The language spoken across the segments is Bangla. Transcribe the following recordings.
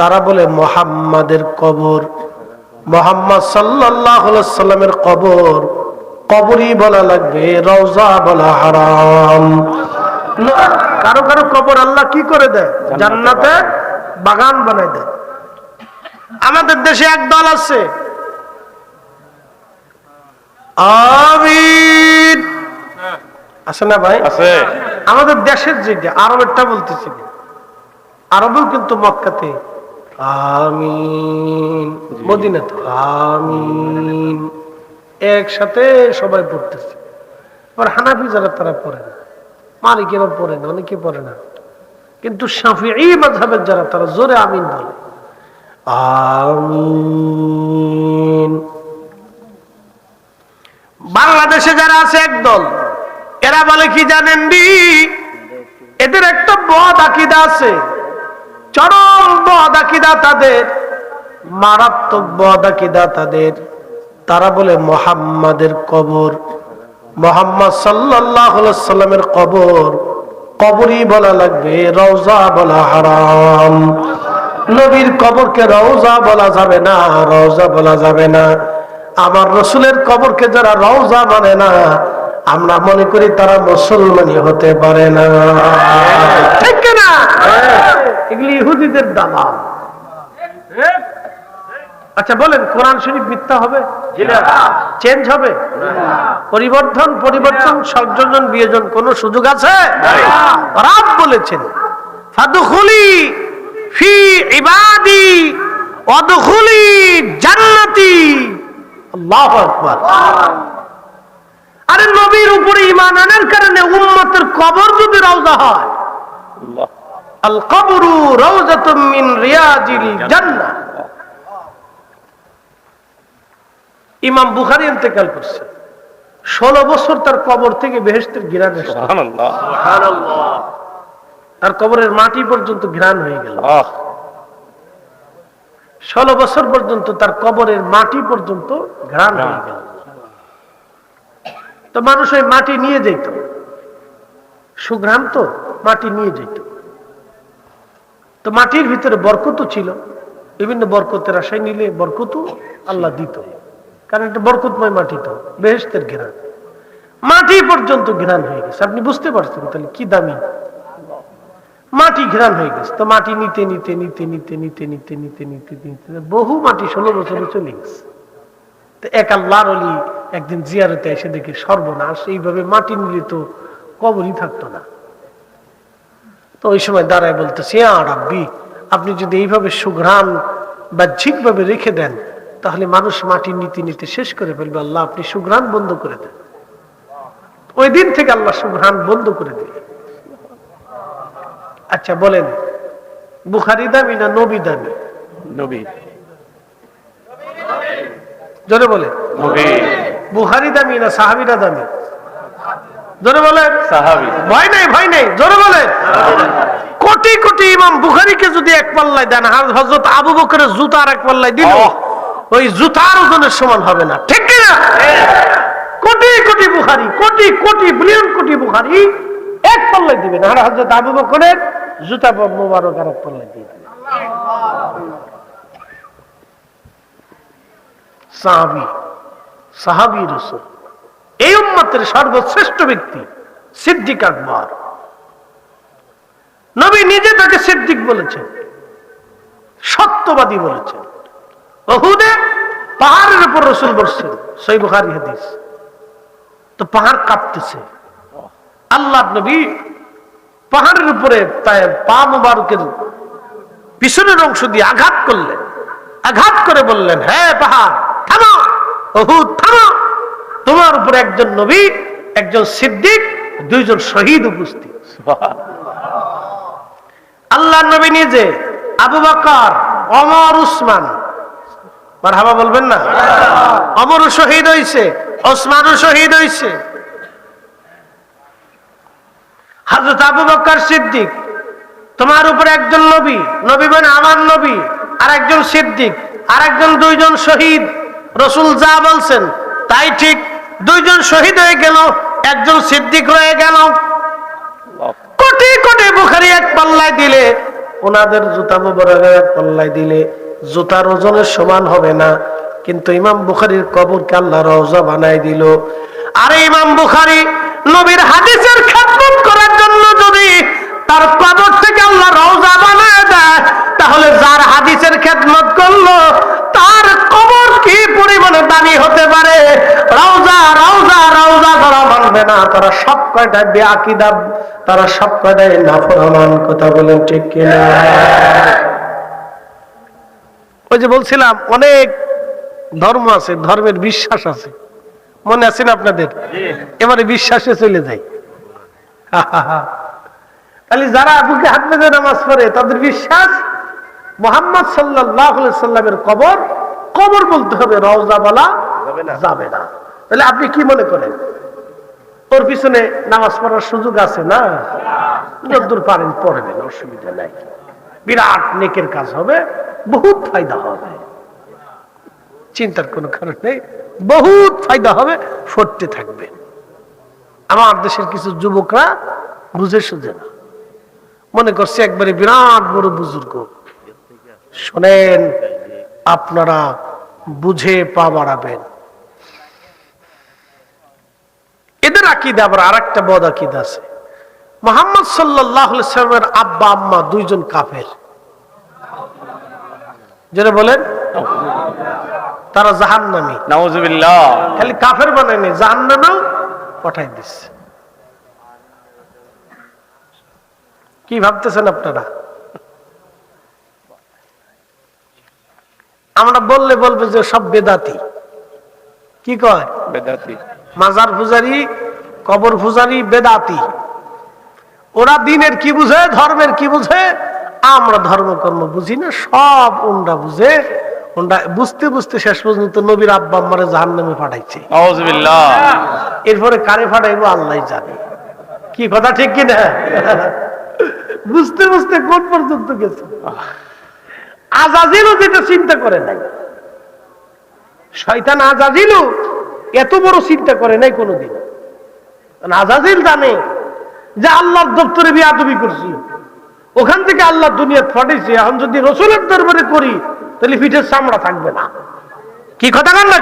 তারা বলে মোহাম্মদের কবর। মোহাম্মদ সাল্লাহ সাল্লামের কবর কবরই বলা লাগবে রওজা বলা হারাম। কারও কারও কবর আল্লাহ কি করে দেয়? জান্নাতে বাগান বানায় দেয়। আমাদের দেশে এক দল আছে। আছে না ভাই? আছে। আমাদের দেশের যেটা আরবেরটা বলতেছি। আরবেও কিন্তু মক্কাতে আমিন। মদিনাতে আমিন। একসাথে সবাই পড়তেছে। আবার হানাফি যারা, তারা পড়ে না। মালিক এবার পড়ে না, অনেকে পড়ে না। কিন্তু শাফিঈ মাযহাবের যারা, তারা জোরে আমিন বলে। আমিন। বাংলাদেশে যারা আছে একদল, এরা বলে কি জানেন এদের একটা বদ আকিদা আছে। চরম বদ আকিদা তাদের, মারাত্মক বদ আকিদা তাদের। তারা বলে, মোহাম্মদের কবর, মোহাম্মদ সাল্লাহ সাল্লামের কবর, কবরই বলা লাগবে, রওজা বলা হারাম। নবীর কবরকে রওজা বলা যাবে না, রওজা বলা যাবে না। আমার রসুলের কবরকে যারা রওজা মানে না, আমরা মনে করি তারা মুসলমানি হতে পারে না। ঠিক এগুলি ইহুদিদের দালাল। আচ্ছা বলেন কোরআন শরীফ মিথ্যা হবে? চেঞ্জ হবে? পরিবর্তন পরিবর্তন সংযোজন বিয়োজন কোন সুযোগ আছে? রাব বলেছেন ফাদুখুলি ফি ইবাদি অদখুলি জান্নাতি। আল্লাহু আকবার। আরে নবীর উপরে ঈমান আনার কারণে উম্মতের কবর যদি রওজা হয় আল্লাহ আল কবরু রওজাতুম মিন রিয়াজিল জান্নাহ। ইমাম বুখারী ইন্তেকাল করছে। ষোলো বছর তার কবর থেকে বেহেশতের। সুবহানাল্লাহ। তার কবরের মাটি পর্যন্ত ঘ্রাণ হয়ে গেল। ষোলো বছর পর্যন্ত তার কবরের মাটি পর্যন্ত ঘ্রাণ হয়ে গেল। তো মানুষ ওই মাটি নিয়ে যেত সুঘ্রাণ তো মাটি নিয়ে যেত তো মাটির ভিতরে বরকত ছিল বিভিন্ন বরকতের আশায় নিলে বরকত আল্লাহ দিত কারণ এটা বরকতময় মাটি তো বেহেস্তের ঘেরান মাটি পর্যন্ত ঘেরান হয়ে গেছে আপনি বুঝতে পারছেন তাহলে কি দামি মাটি ঘেরান হয়ে গেছে তো মাটি নিতে নিতে নিতে নিতে নিতে নিতে নিতে নিতে নিতে বহু মাটি ষোলো বছরে চলে গেছে তো এক আল্লাহর অলি একদিন জিয়ারতে এসে দেখে সর্বনাশ এইভাবে মাটি নিলে তো কবরই থাকতো না তো ওই সময় দাঁড়ায় বলতেছে আর আব্বি আপনি যদি এইভাবে সুঘ্রাণ বাহ্যিকভাবে রেখে দেন তাহলে মানুষ মাটি নিতে নিতে শেষ করে ফেলবে। আল্লাহ আপনি সুঘ্রাণ বন্ধ করে দেন। ওই দিন থেকে আল্লাহ সুঘ্রাণ বন্ধ করে দিলেন। আচ্ছা বলেন বুখারি দামি না নবী দামি? নবী। জোরে বলে বুখারি দামি না সাহাবিরা দামি? জোরে বলেন। সাহাবী। ভয় নেই ভয় নেই জোরে ইমাম বুখারিকে যদি এক পাল্লায় দেন হজরত আবু বকরের জুতা আর এক পাল্লায় দিল ওই জুতার ওজনের সমান হবে না। ঠিক না কোটি কোটি বুখারি কোটি কোটি বিলিয়ন কোটি বুখারি এক পাল্লায় দিবেন আর হজরত আবু বকরের জুতা মোবারক আর এক পাল্লায় দিয়ে দিবেন সাহাবি সাহাবি রসুল। এই উম্মতের সর্বশ্রেষ্ঠ ব্যক্তি সিদ্দিক আকবর। নবী নিজে তাকে সিদ্দিক বলেছেন, সত্যবাদী বলেছেন। ওহুদে পাহাড়ের উপর রসুল বসছেন সেই বুখারি হাদিস, তো পাহাড় কাঁপতেছে। আল্লাহ নবী পাহাড়ের উপরে তাই পা মুবারকের পিছনের অংশ দিয়ে আঘাত করলেন। আঘাত করে বললেন হ্যাঁ পাহাড়, থামো ওহুদ থামো। তোমার উপরে একজন নবী, একজন সিদ্দিক, দুইজন শহীদ উপস্থিত। আল্লাহ নবী নিজে, আবু বকর অমর উসমান। মারহাবা বলবেন না? অমরও শহীদ হইছে, ওসমানও শহীদ হইছে। হযরত আবু বকর সিদ্দিক, তোমার উপরে একজন নবী নবী মানে আমার নবী আর একজন সিদ্দিক আর একজন দুইজন শহীদ। রসুল যা বলছেন, তাই ঠিক, দুইজন শহীদ হয়ে গেল, একজন সিদ্দিক হয়ে গেল কোটি কোটি বুখারি এক পাল্লায় দিলে ওনাদের জুতা মোবারকের পল্লায় দিলে জুতার ওজনের সমান হবে না। কিন্তু ইমাম বুখারির কবরকে আল্লাহ রওজা বানাই দিল। আরে ইমাম বুখারি, নবীর হাদিসের খেদমত করার জন্য যদি তার কবর থেকে আল্লাহ রওজা বানায় দেয়, তাহলে যার হাদিসের খেদমত করল, তার কবর কি পরিমাণে দামি হতে পারে? মানবে না তারা সব কয়টা বেআকিদা তারা সব কয়টাই নাফরমান কথা বলেন ঠিক কিনা? ওই যে বলছিলাম অনেক ধর্ম আছে ধর্মের বিশ্বাস আছে। মনে আছে না আপনাদের? এবারে বিশ্বাসে চলে যাই। তাহলে যারা বুকে হাত বেঁধে নামাজ পড়ে তাদের বিশ্বাস মোহাম্মদ সাল্লাহ সাল্লামের কবর কবর বলতে হবে রওজা বলা যাবে না। তাহলে আপনি কি মনে করেন? ওর পিছনে নামাজ পড়ার সুযোগ আছে না? যদ্দূর পারেন পড়বেন অসুবিধা নাই। বিরাট নেকের কাজ হবে, বহুত ফায়দা হবে। চিন্তার কোনো কারণ নেই, বহুত ফায়দা হবে ফটতে থাকবে। আমার দেশের কিছু যুবকরা বুঝে সুঝে না। মনে করছে একবারে বিরাট বড় বুজুর্গ। শোনেন, আপনারা বুঝে পা বাড়াবেন। এদের আকিদা আবার আর একটা বদ আকিদা আছে। মোহাম্মদ সাল্লামের আব্বা আম্মা দুইজন কাফের। যেটা বলেন। তারা জাহান নামি খালি কাফের বানায়নি জাহান নামেও পাঠাই দিচ্ছে কি ভাবতেছেন আপনারা? আমরা বললে বলবে যে সব বেদাতি। কি কয়? বেদাতি। মাজার পূজারি কবর পূজারি বেদাতি। ওরা দিনের কি বুঝে ধর্মের কি বুঝে? আমরা ধর্মকর্ম বুঝি না সব ওনরা বুঝে। ওনরা বুঝতে বুঝতে শেষ পর্যন্ত নবীর আব্বা জাহান নামে পাঠাইছে। এরপরে কারে ফাটাইবো আল্লাহ জানে। কি কথা ঠিক কি না বুঝতে বুঝতে কোন পর্যন্ত গেছে? আজাজিলও যেটা চিন্তা করে নাই। শয়তান আজাজিলও এত বড় চিন্তা করে নাই কোনোদিন। আজাজিল জানে যে আল্লাহর দপ্তরে বিয়াদবি করছি। ওখান থেকে আল্লাহ দুনিয়া ফাটাইছে এখন যদি রসুলের দরবারে করি, তাহলে পিঠের চামড়া থাকবে না। কি কথা কান না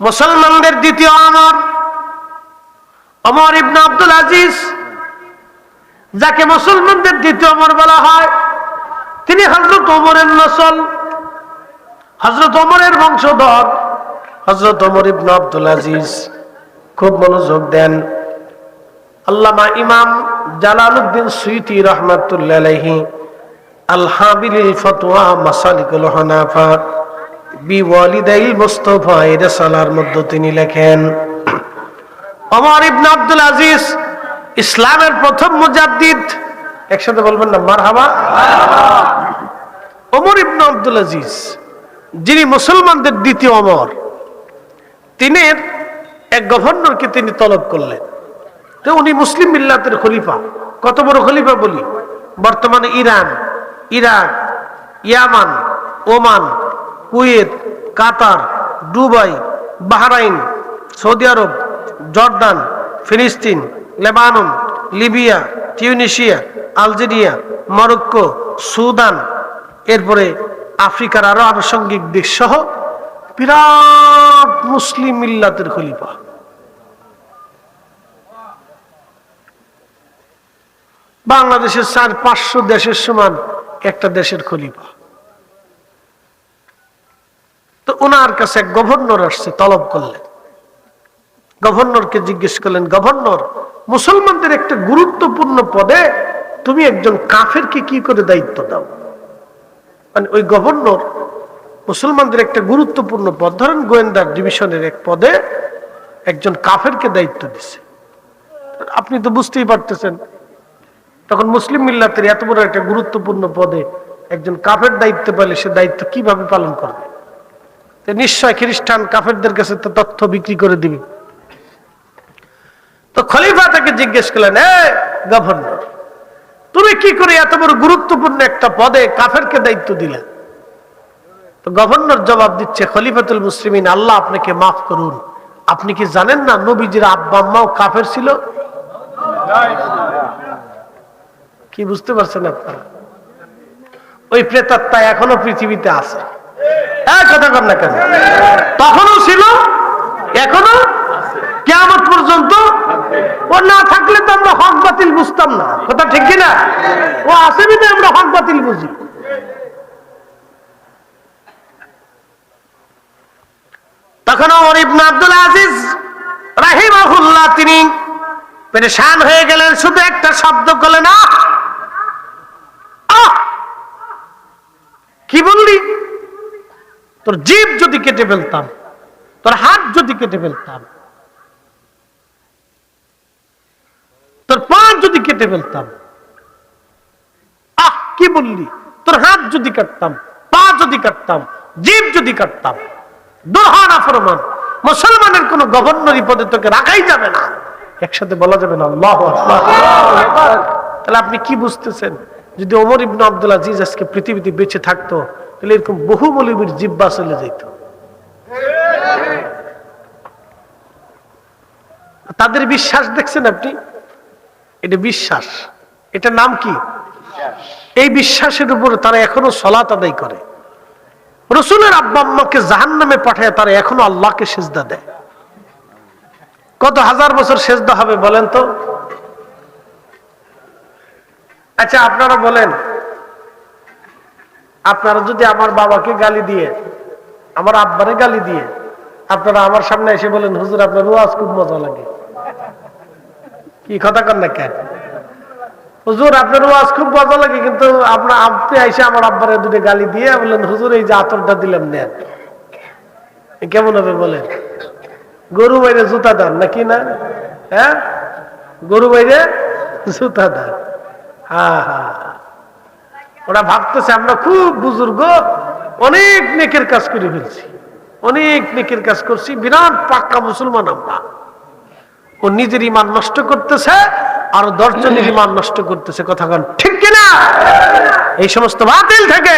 মুসলমানদের দ্বিতীয় আমর অমর ইবনে আব্দুল আজিজ, যাকে মুসলমানদের দ্বিতীয় অমর বলা হয় তিনি হজরত ওমরের নসল হজরত ওমরের বংশধর হজরত ওমর ইবনে আব্দুল আজিজ খুব মনোযোগ দেন। আল্লামা ইমাম জালালউদ্দিন সুইতি রহমাতুল্লাহ আলাইহি আল হাবিলিল ফতোয়া মাসালিকুল হানাফা বিওয়ালিদাইল মুস্তাফা এই রেসালার মধ্যে তিনি লেখেন। ওমর ইবনে আব্দুল আজিজ ইসলামের প্রথম মুজাদ্দিদ একসাথে বলবেন না, মারহাবা। অমর ইবনে আব্দুল আজিজ, যিনি মুসলমানদের দ্বিতীয় অমর, তিনি এক গভর্নরকে তিনি তলব করলেন। তো উনি মুসলিম মিল্লাতের খলিফা। কত বড় খলিফা বলি? বর্তমানে Iran, Iraq, Yemen, Oman, Kuwait, Qatar, Dubai, Bahrain, Saudi Arab, Jordan, ফিলিস্তিন, Lebanon Libya Tunisia Algeria, Morocco, Sudan, এরপরে আফ্রিকার আরও আনুষঙ্গিক দেশ সহ বিরাট মুসলিম মিল্লাতের খলিফা। বাংলাদেশের চার পাঁচশো দেশের সমান একটা দেশের খলিফা। তো ওনার কাছে গভর্নর আসছে, তলব করলেন। গভর্নরকে জিজ্ঞেস করলেন, গভর্নর, মুসলমানদের একটা গুরুত্বপূর্ণ পদে তুমি একজন কাফেরকে কি করে দায়িত্ব দাও? মানে ওই গভর্নর মুসলমানদের একটা গুরুত্বপূর্ণ পদ, ধরেন গোয়েন্দা ডিভিশনের এক পদে একজন কাফেরকে দায়িত্ব দিছে। আপনি তো বুঝতেই পারতেছেন, তখন মুসলিম মিল্লাতের এত বড় একটা গুরুত্বপূর্ণ পদে একজন কাফের দায়িত্ব পেলে সে দায়িত্ব কীভাবে পালন করবে? নিশ্চয় খ্রিস্টান কাফেরদের কাছে তো তথ্য বিক্রি করে দিবে। তো খলিফা তাকে জিজ্ঞেস করলেন, এ গভর্নর, তুমি কি করে এত বড় গুরুত্বপূর্ণ একটা পদে কাফেরকে দায়িত্ব দিলে? তো গভর্নর জবাব দিচ্ছে, খলিফাতুল মুসলিমিন, আল্লাহ আপনাকে মাফ করুন। আপনি কি জানেন না নবীজির আব্বা আম্মাও কাফের ছিল? কি বুঝতে পারছেন আপনারা? ওই প্রেতাত্মা এখনও পৃথিবীতে আছে। কথা কর না কেন? তখনও ছিল, এখনও কেমন পর্যন্ত ও না থাকলে তো আমরা হক বাতিল বুঝতাম না। কথা ঠিক কিনা? ও আসে বিধে আমরা হক বাতিল বুঝি। তখন আব্দুল আজিজ তিনি হয়ে গেলেন, শুধু একটা শব্দ করলেন আহ! কি বললি? তোর জিভ যদি কেটে ফেলতাম, তোর হাত যদি কেটে ফেলতাম তোর পা যদি কেটে ফেলতাম। আহ, কি বললি? তোর হাত যদি কাটতাম, পা যদি কাটতাম, জিভ যদি কাটতাম দোহানা ফরমান, মুসলমানের কোন গভর্নরি পদে তোকে রাখাই যাবে না। একসাথে বলা যাবে না তাহলে আপনি কি বুঝতেছেন? যদি ওমর ইবনে আব্দুল আজিজ আজকে পৃথিবীতে বেঁচে থাকতো, তাহলে এরকম বহু মলিবির জিব্বা চলে যেত। তাদের বিশ্বাস দেখছেন আপনি? এটা বিশ্বাস। এটা নাম কি? এই বিশ্বাসের উপরে তারা এখনও সলাত আদায় করে। রসুলের আব্বা আম্মাকে জাহান নামে পাঠায়, তারা এখনও আল্লাহকে সেজদা দেয়। কত হাজার বছর সেজদা হবে বলেন তো? আচ্ছা আপনারা বলেন, আপনারা যদি আমার বাবাকে গালি দিয়ে, আমার আব্বারে গালি দিয়ে, আপনারা আমার সামনে এসে বলেন, হুজুর, আপনার ওয়াজ খুব মজা লাগে। কি কথা কন না কেন? হুজুর, আপনার ওয়াজ খুব মজা লাগে, কিন্তু আপনার আপনি আইসে আমার আব্বারে দুটো গালি দিয়ে বললেন হুজুর, এই যে আতরটা দিলাম, নেন। কেমন হবে বলেন? গরু বাইরে জুতা দান, নাকি না? হ্যাঁ? গরু বাইরে জুতা দান। হ্যাঁ হ্যাঁ ওরা ভাবতেছে, আমরা খুব বুজুর্গ, অনেক নেকের কাজ করে ফেলছি, অনেক নেকের কাজ করছি, বিরাট পাক্কা মুসলমান আমরা। ও নিজের ইমান নষ্ট করতেছে, আর দশজনের ইমান নষ্ট করতেছে, কথা কন ঠিক কিনা? এই সমস্ত বাতিল থেকে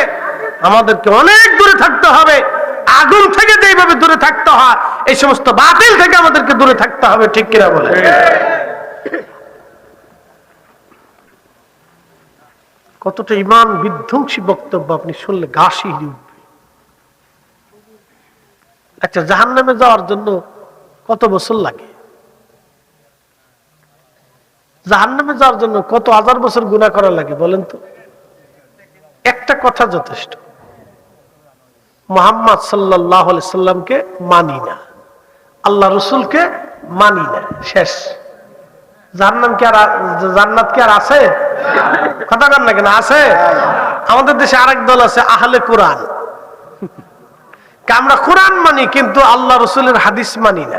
আমাদেরকে অনেক দূরে থাকতে হবে, আগুন থেকে যেভাবে দূরে থাকতে হয়, এই সমস্ত বাতিল থেকে আমাদেরকে দূরে থাকতে হবে, ঠিক কিনা বলে কতটা ইমান বিধ্বংসী বক্তব্য আপনি শুনলে গা উঠবে। আচ্ছা জাহান নামে যাওয়ার জন্য কত বছর লাগে? জাহান নামে যাওয়ার জন্য কত হাজার বছর গুণা করা লাগে বলেন তো? একটা কথা যথেষ্ট। মোহাম্মদ সাল্লাহ সাল্লামকে মানি না। আল্লাহ রসুলকে মানি না। শেষ। জান্নাত কি আর জান্নাত কি আর আছে? কথা কন না কেন? আছে। আমাদের দেশে আরেক দল আছে, আহলে কোরআন। আমরা কোরআন মানি, কিন্তু আল্লাহ রসুলের হাদিস মানি না।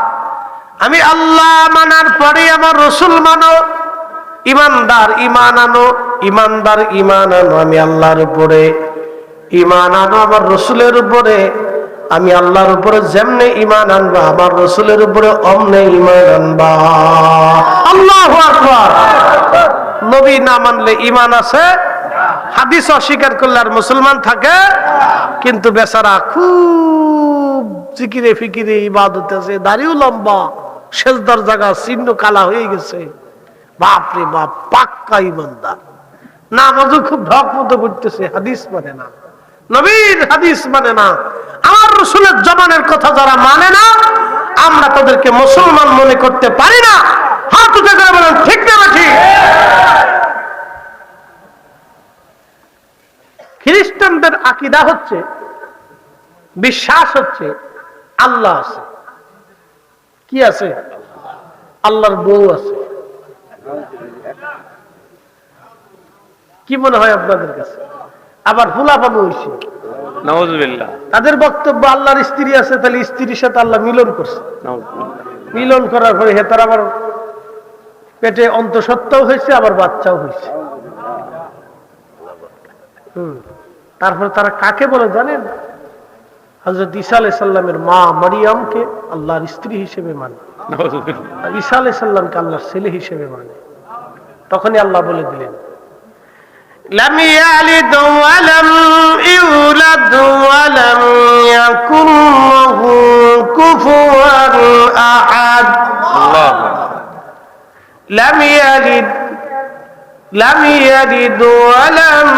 আমি আল্লাহ মানার পরে আমার রসুল মানো, ইমানদার ইমান আনো, ইমানদার ইমান আনো, আমি আল্লাহর উপরে ইমান আনো, আমার রসুলের উপরে, আমি আল্লাহর উপরে যেমনে ইমান আনবা, আমার রসুলের উপরে অমনে ইমান আনবা। আল্লাহ নবী না মানলে ইমান আছে? হাদিস অস্বীকার করলে আর মুসলমান থাকে? কিন্তু বেচারা খুব জিকিরে ফিকিরে ইবাদত আছে, দাড়িও লম্বা। শেষদার জায়গা চিহ্ন কালা হয়ে গেছে। বাপরে বাপ, পাক্কা ইমানদার না আমাদের খুব ঢক মতো করতেছে, হাদিস মানে না। নবীর হাদিস মানে না। আমার রসুলের জবানের কথা যারা মানে না, আমরা তাদেরকে মুসলমান মনে করতে পারি না। হাত উঠে করে বলেন, ঠিক না ঠিক খ্রিস্টানদের আকিদা হচ্ছে, বিশ্বাস হচ্ছে, আল্লাহ আছে। কি আছে? আল্লাহর বউ আছে। কি মনে হয় আপনাদের কাছে? আবার ফুলাফানো হয়েছে তাদের বক্তব্য আল্লাহর স্ত্রী আছে তাহলে স্ত্রীর সাথে আল্লাহ মিলন করছে। মিলন করার পরে হে তার আবার পেটে অন্তঃসত্ত্বাও হয়েছে আবার বাচ্চাও হয়েছে হুম। তারপর তারা কাকে বলে জানেন? হজরত ঈসা আলাই সাল্লামের মা মারিয়ামকে আল্লাহর স্ত্রী হিসেবে মানে আর ঈসা আলাই সাল্লামকে আল্লাহর ছেলে হিসেবে মানে তখনই আল্লাহ বলে দিলেন لم يلد ولم يولد ولم يكن له كفوا أحد لم يلد لم يلد ولم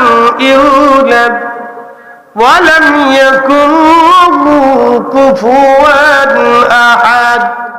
يولد ولم يكن كفوا أحد.